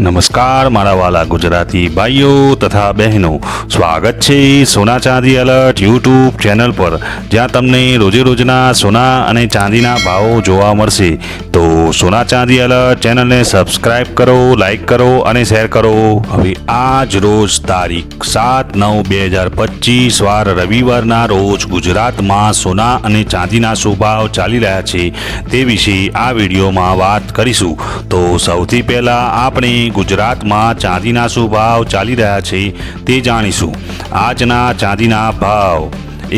નમસ્કાર, મારા વાલા ગુજરાતી ભાઈઓ તથા બહેનો. સ્વાગત છે સોના ચાંદી અલર્ટ યુટ્યુબ ચેનલ પર. જ્યાં તમને રોજે રોજના સોના અને ચાંદીના ભાવો જોવા મળશે. તો સોના ચાંદી અલર્ટ ચેનલને સબસ્ક્રાઇબ કરો લાઈક કરો અને શેર કરો. હવે આજ રોજ તારીખ સાત નવ બે હજાર પચીસ વાર રવિવારના રોજ ગુજરાતમાં સોના અને ચાંદીના શું ભાવ ચાલી રહ્યા છે તે વિશે આ વિડીયોમાં વાત કરીશું. તો સૌથી પહેલાં આપણે ગુજરાતમાં ચાંદીના શું ભાવ ચાલી રહ્યા છે તે જાણીશું. આજના ચાંદીના ભાવ,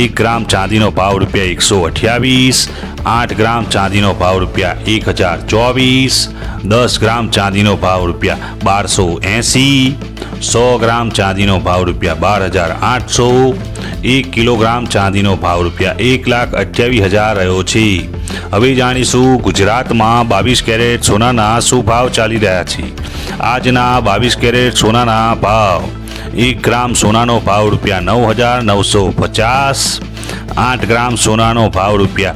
એક ગ્રામ ચાંદીનો ભાવ રૂપિયા એકસો અઠ્યાવીસ, આઠ ગ્રામ ચાંદીનો ભાવ રૂપિયા એક હજાર ચોવીસ, દસ ગ્રામ ચાંદીનો ભાવ રૂપિયા બારસો એંસી, સો ગ્રામ ચાંદીનો ભાવ રૂપિયા બાર હજાર આઠસો, એક કિલોગ્રામ ચાંદીનો ભાવ રૂપિયા એક લાખ અઠ્યાવીસ હજાર રહ્યો છે. હવે જાણીશું ગુજરાતમાં બાવીસ કેરેટ સોનાના શું ભાવ ચાલી રહ્યા છે. આજના બાવીસ કેરેટ સોનાના ભાવ. એક ગ્રામ સોનાનો ભાવ રૂપિયા નવ હજાર નવસો પચાસ. આઠ ગ્રામ સોનાનો ભાવ રૂપિયા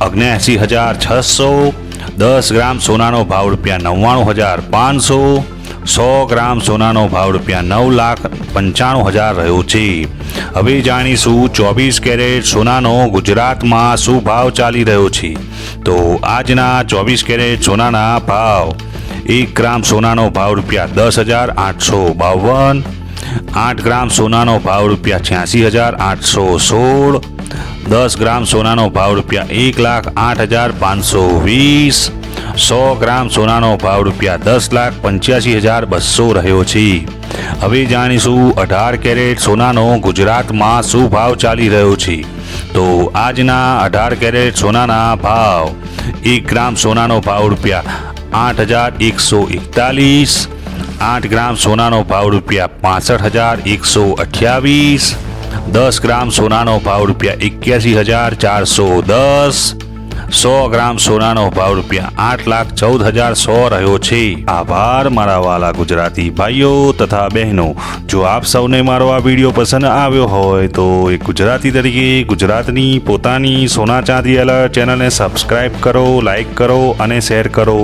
અગ્યાસી હજાર છસો. દસ ગ્રામ સોનાનો ભાવ રૂપિયા નવ્વાણું હજાર પાંચસો. સો ગ્રામ સોનાનો ભાવ રૂપિયા નવ લાખ પંચાણું હજાર રહ્યો છે. હવે જાણીશું ચોવીસ કેરેટ સોનાનો ગુજરાતમાં શું ભાવ ચાલી રહ્યો છે? તો આજના ચોવીસ કેરેટ સોનાના ભાવ. એક ગ્રામ સોનાનો ભાવ રૂપિયા દસ હજાર આઠસો બાવન. આઠ ગ્રામ સોનાનો ભાવ રૂપિયા છ્યાસી હજાર આઠસો સોળ. દસ ગ્રામ સોનાનો ભાવ રૂપિયા એક લાખ આઠ હજાર પાંચસો વીસ. સો ગ્રામ સોનાનો ભાવ રૂપિયા દસ લાખ પંચ્યાસી હજાર બસો રહ્યો છે. હવે જાણીશું અઢાર કેરેટ સોનાનો ગુજરાતમાં શું ભાવ ચાલી રહ્યો છે. તો આજના અઢાર કેરેટ સોનાના ભાવ, એક ગ્રામ સોનાનો ભાવ રૂપિયા આઠ હજાર એકસો એકતાલીસ. આઠ ગ્રામ સોનાનો ભાવ રૂપિયા પાસઠ હજાર એકસો અઠ્યાવીસ. દસ ગ્રામ સોનાનો ભાવ રૂપિયા એક્યાસી હજાર ચારસો દસ. સો ગ્રામ સોનાનો ભાવ રૂપિયા આઠ લાખ ચૌદ હજાર સો રહ્યો છે. આભાર, મારા વાલા ગુજરાતી ભાઈઓ તથા બહેનો. જો આપ સૌને મારો આ વીડિયો પસંદ આવ્યો હોય તો એ ગુજરાતી તરીકે ગુજરાતની પોતાની સોના ચાંદી અલર્ટ ચેનલને સબસ્ક્રાઈબ કરો લાઈક કરો અને શેર કરો.